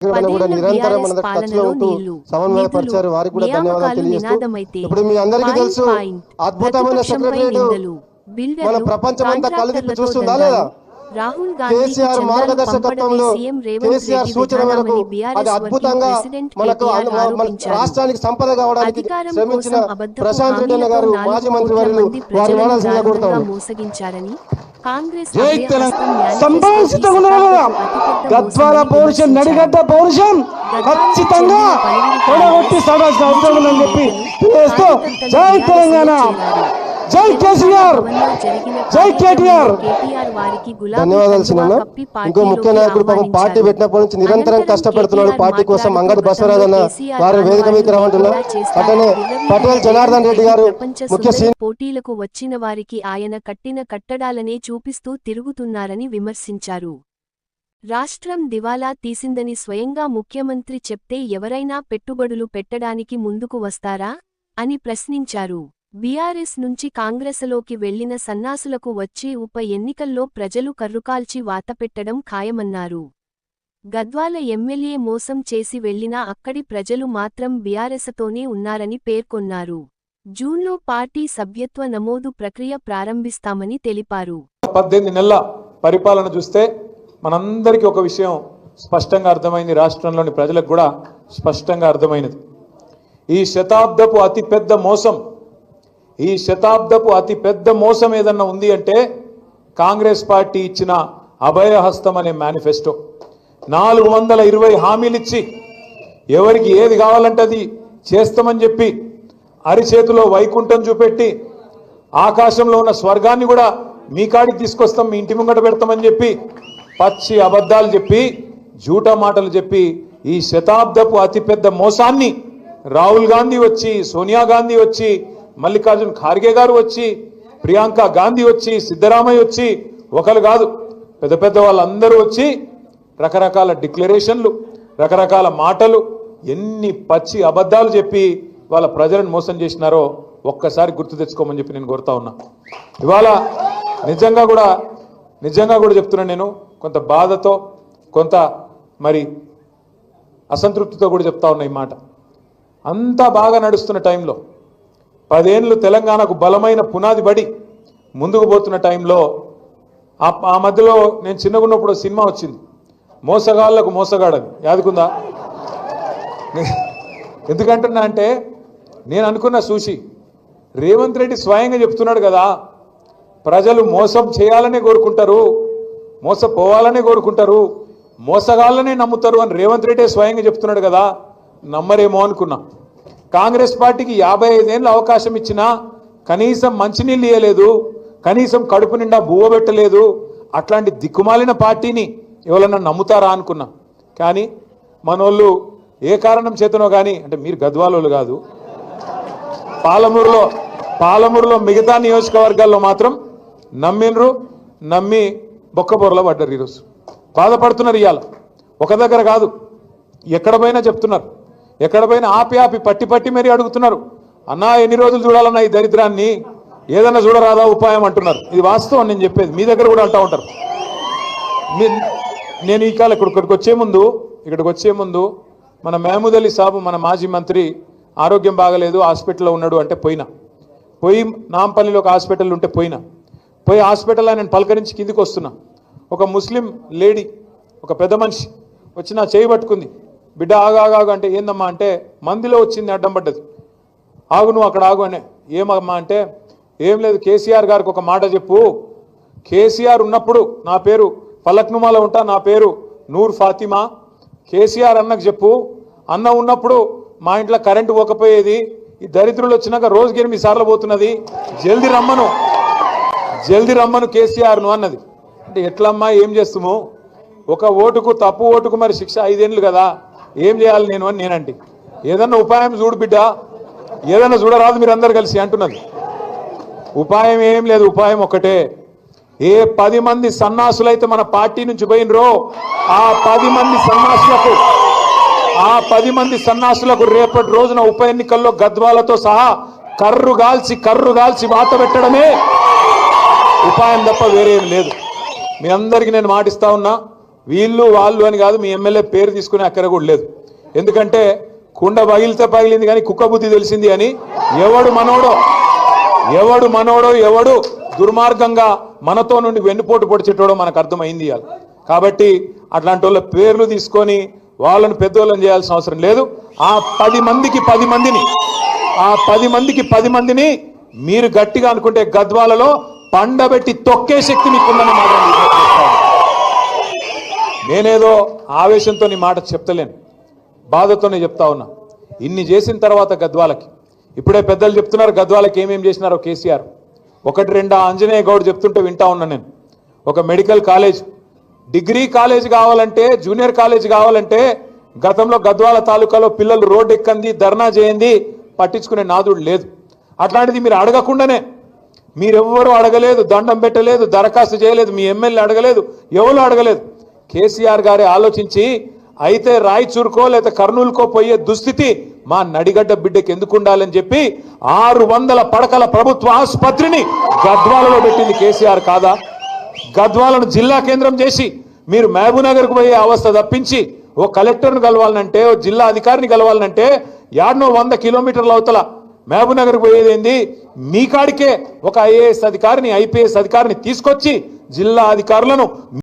వల్ల కూడా పదేళ్ళ నిరంతరం మన BRS టచ్లో పాలనలో ఉంటూ నీళ్ళు, సమన్వయపరిచారు. వారికి కూడా నిధులు, ధన్యవాదాలు నియామకాలు తెలియజేస్తూ నినాదమైతే ఇప్పుడు మీ అందరికీ పాయింట్ తెలుసు పాయింట్ అద్భుతమైన మన చూస్తుందా లేదా? రాహుల్ కేసీఆర్ మార్గదర్శకత్వంలో కేసీఆర్ సూచన మేరకు అది అద్భుతంగా మనకు ఆరోపించారు. రాష్ట్రానికి సంపద కావడానికి శ్రమించిన ప్రశాంత్ రెడ్డి గారు మాజీ మంత్రి మంది వారి కోరుతా మోసగించారని కాంగ్రెస్ గద్వాల పౌరుషం. నడిగడ్డ పౌరుషం ఖచ్చితంగా తొడగొట్టి సాగాల్సిన అవసరం ఉందని చెప్పి జై తెలంగాణ జై కేసీఆర్! జై కేటీఆర్! ధన్యవాదాలు చిన్న ఇంకో ముఖ్య నాయకుడు పాపం పార్టీ పెట్టినప్పటి నుంచి నిరంతరం కష్టపడుతున్నాడు పార్టీ కోసం అంగడి బసవరాజ్ అన్న వారి వేదిక మీకు అట్లనే పటేల్ జనార్దన్ రెడ్డి గారు ముఖ్య పోటీలకు వచ్చిన వారికి ఆయన కట్టిన కట్టడాలనే చూపిస్తూ తిరుగుతున్నారని విమర్శించారు. రాష్ట్రం దివాలా తీసిందని స్వయంగా ముఖ్యమంత్రి చెప్తే ఎవరైనా పెట్టుబడులు పెట్టడానికి ముందుకు వస్తారా? అని ప్రశ్నించారు. బీఆర్ఎస్ నుంచి కాంగ్రెసులోకి వెళ్ళిన సన్నాసులకు వచ్చే ఉప ఎన్నికల్లో ప్రజలు కర్రుకాల్చి వాతపెట్టడం ఖాయమన్నారు. గద్వాల ఎమ్మెల్యే మోసం చేసి వెళ్ళినా అక్కడి ప్రజలు మాత్రం బీఆర్ఎస్తోనే ఉన్నారని పేర్కొన్నారు. జూన్లో పార్టీ సభ్యత్వ నమోదు ప్రక్రియ ప్రారంభిస్తామని తెలిపారు. పద్దెనిమిది నెలల పరిపాలన చూస్తే మనందరికీ ఒక విషయం స్పష్టంగా అర్థమైంది రాష్ట్రంలోని ప్రజలకు కూడా స్పష్టంగా అర్థమైనది. ఈ శతాబ్దపు అతి పెద్ద మోసం ఈ శతాబ్దపు అతి పెద్ద మోసం ఏదన్నా ఉంది అంటే కాంగ్రెస్ పార్టీ ఇచ్చిన అభయహస్తం అనే మేనిఫెస్టో. నాలుగు వందల ఇరవై హామీలు ఇచ్చి ఎవరికి ఏది కావాలంటే అది చేస్తామని చెప్పి అరిచేతిలో వైకుంఠం చూపెట్టి ఆకాశంలో ఉన్న స్వర్గాన్ని కూడా మీ కాడికి తీసుకొస్తాం మీ ఇంటి ముంగట పెడతామని చెప్పి పచ్చి అబద్ధాలు చెప్పి జూటా మాటలు చెప్పి ఈ శతాబ్దపు అతిపెద్ద మోసాన్ని రాహుల్ గాంధీ వచ్చి సోనియా గాంధీ వచ్చి మల్లికార్జున్ ఖార్గే గారు వచ్చి ప్రియాంక గాంధీ వచ్చి సిద్ధరామయ్య వచ్చి ఒకరు కాదు పెద్ద పెద్ద వాళ్ళందరూ వచ్చి రకరకాల డిక్లరేషన్లు రకరకాల మాటలు ఎన్ని పచ్చి అబద్ధాలు చెప్పి వాళ్ళ ప్రజలను మోసం చేసినారో ఒక్కసారి గుర్తు తెచ్చుకోమని చెప్పి నేను కోరుతా ఉన్నా. ఇవాళ నిజంగా కూడా నిజంగా కూడా చెప్తున్నాను నేను కొంత బాధతో కొంత మరి అసంతృప్తితో కూడా చెప్తా ఉన్నా ఈ మాట. అంతా బాగా నడుస్తున్న టైంలో పదేళ్ళు తెలంగాణకు బలమైన పునాది పడి ముందుకు పోతున్న టైంలో ఆ మధ్యలో నేను చిన్నగా ఉన్నప్పుడు సినిమా వచ్చింది. మోసగాళ్ళకు మోసగాడని. యాదుకుందా? ఎందుకంటున్నా అంటే నేను అనుకున్న చూసి రేవంత్ రెడ్డి స్వయంగా చెప్తున్నాడు కదా ప్రజలు మోసం చేయాలనే కోరుకుంటారు మోసపోవాలనే కోరుకుంటారు మోసగాళ్ళనే నమ్ముతారు అని రేవంత్ రెడ్డి స్వయంగా చెప్తున్నాడు కదా నమ్మరేమో అనుకున్నా. కాంగ్రెస్ పార్టీకి యాభై ఐదేళ్ళు అవకాశం ఇచ్చినా కనీసం మంచినీళ్ళు ఇవ్వలేదు కనీసం కడుపు నిండా బువ్వ పెట్టలేదు. అట్లాంటి దిక్కుమాలిన పార్టీని ఎవరన్నా నమ్ముతారా అనుకున్నా. కానీ మనోళ్ళు ఏ కారణం చేతనో కానీ అంటే మీరు గద్వాలోళ్ళు కాదు పాలమూరులో పాలమూరులో మిగతా నియోజకవర్గాల్లో మాత్రం నమ్మినరు నమ్మి బొక్కబొరలో పడ్డారు ఈరోజు. బాధపడుతున్నారు ఇవాళ ఒక దగ్గర కాదు ఎక్కడ పోయినా చెప్తున్నారు. ఎక్కడ పోయినా ఆపి ఆపి పట్టి పట్టి మరీ అడుగుతున్నారు. అన్నా ఎన్ని రోజులు చూడాలన్నా ఈ దరిద్రాన్ని? ఏదైనా చూడరాదా ఉపాయం? అంటున్నారు. ఇది వాస్తవం నేను చెప్పేది. మీ దగ్గర కూడా అంటూ ఉంటారు. నేను ఈ కాలం ఇక్కడ ఇక్కడికి వచ్చే ముందు ఇక్కడికి వచ్చే ముందు మన మహమూద్ అలీ సాబు మన మాజీ మంత్రి ఆరోగ్యం బాగలేదు హాస్పిటల్లో ఉన్నాడు అంటే పోయినా. పోయి నాంపల్లిలో ఒక హాస్పిటల్ ఉంటే పోయినా. పోయి హాస్పిటల్లో నేను పలకరించి కిందికి వస్తున్నా. ఒక ముస్లిం లేడీ ఒక పెద్ద మనిషి వచ్చి నా చేయి పట్టుకుంది. బిడ్డ ఆగాగాగు అంటే ఏందమ్మా అంటే మందిలో వచ్చింది అడ్డం పడ్డది. ఆగు నువ్వు అక్కడ ఆగు అనే. ఏమమ్మా అంటే ఏం లేదు కేసీఆర్ గారికి ఒక మాట చెప్పు. కేసీఆర్ ఉన్నప్పుడు నా పేరు ఫలక్నుమాలో ఉంటా నా పేరు నూర్ ఫాతిమా. కేసీఆర్ అన్నకు చెప్పు. అన్న ఉన్నప్పుడు మా ఇంట్లో కరెంటు పోకపోయేది. ఈ దరిద్రులు వచ్చినాక రోజుకి ఎనిమిది సార్లు పోతున్నది. జల్ది రమ్మను. జల్ది రమ్మను కేసీఆర్ను అన్నది. అంటే ఎట్లమ్మా ఏం చేస్తాము ఒక ఓటుకు తప్పు ఓటుకు మరి శిక్ష ఐదేళ్ళు కదా. ఏం చేయాలి నేను అని నేనంటే ఏదన్నా ఉపాయం చూడు బిడ్డ ఏదన్నా చూడరాదు మీరు అందరు కలిసి అంటున్నది. ఉపాయం ఏం లేదు ఉపాయం ఒకటే ఏ పది మంది సన్నాసులైతే మన పార్టీ నుంచి పోయినరో ఆ పది మంది సన్నాసులకు ఆ పది మంది సన్నాసులకు రేపటి రోజున ఉప ఎన్నికల్లో గద్వాలతో సహా కర్రు గాల్చి కర్రు గాల్చి వాత పెట్టడమే ఉపాయం తప్ప వేరేం లేదు. మీ అందరికీ నేను మాటిస్తా ఉన్నా. వీళ్ళు వాళ్ళు అని కాదు మీ ఎమ్మెల్యే పేరు తీసుకునే అక్కడ కూడా లేదు. ఎందుకంటే కుండ పగిలితే పగిలింది కానీ కుక్క బుద్ధి తెలిసింది అని ఎవడు మనోడో ఎవడు మనోడో ఎవడు దుర్మార్గంగా మనతో నుండి వెన్నుపోటు పొడిచేటోడో మనకు అర్థమైంది కాబట్టి అట్లాంటి వాళ్ళ పేర్లు తీసుకొని వాళ్ళని పెద్దోళ్ళని చేయాల్సిన అవసరం లేదు. ఆ పది మందికి పది మందిని ఆ పది మందికి పది మందిని మీరు గట్టిగా అనుకుంటే గద్వాలలో పండబెట్టి తొక్కే శక్తి మీకుందని మాట నేనేదో ఆవేశంతో నీ మాట చెప్తలేను. బాధతోనే చెప్తా ఉన్నా. ఇన్ని చేసిన తర్వాత గద్వాలకి. ఇప్పుడే పెద్దలు చెప్తున్నారు గద్వాలకి ఏమేం చేసినారో కేసీఆర్. ఒకటి రెండు ఆంజనేయ గౌడ్ చెప్తుంటే వింటా ఉన్నా నేను. ఒక మెడికల్ కాలేజ్. డిగ్రీ కాలేజ్ కావాలంటే జూనియర్ కాలేజ్ కావాలంటే గతంలో గద్వాల తాలూకాలో పిల్లలు రోడ్డు ఎక్కంది ధర్నా చేయండి పట్టించుకునే నాదుడు లేదు. అట్లాంటిది మీరు అడగకుండానే. మీరెవ్వరూ అడగలేదు దండం పెట్టలేదు దరఖాస్తు చేయలేదు మీ ఎమ్మెల్యే అడగలేదు ఎవరు అడగలేదు. కేసీఆర్ గారే ఆలోచించి అయితే రాయచూర్కో లేదా కర్నూలుకో పోయే దుస్థితి మా నడిగడ్డ బిడ్డకి ఎందుకు ఉండాలని చెప్పి ఆరు వందల పడకల ప్రభుత్వ ఆసుపత్రిని గద్వాలలో పెట్టింది కేసీఆర్ కాదా? గద్వాలను జిల్లా కేంద్రం చేసి మీరు మహబూబ్నగర్కు పోయే అవస్థ తప్పించి ఓ కలెక్టర్ను కలవాలనంటే ఓ జిల్లా అధికారిని కలవాలనంటే యాడ్నో వంద కిలోమీటర్ల అవతల మహబూబ్నగర్కి పోయేది ఏంది? మీ కాడికే ఒక ఐఏఎస్ అధికారిని ఐపీఎస్ అధికారిని తీసుకొచ్చి జిల్లా అధికారులను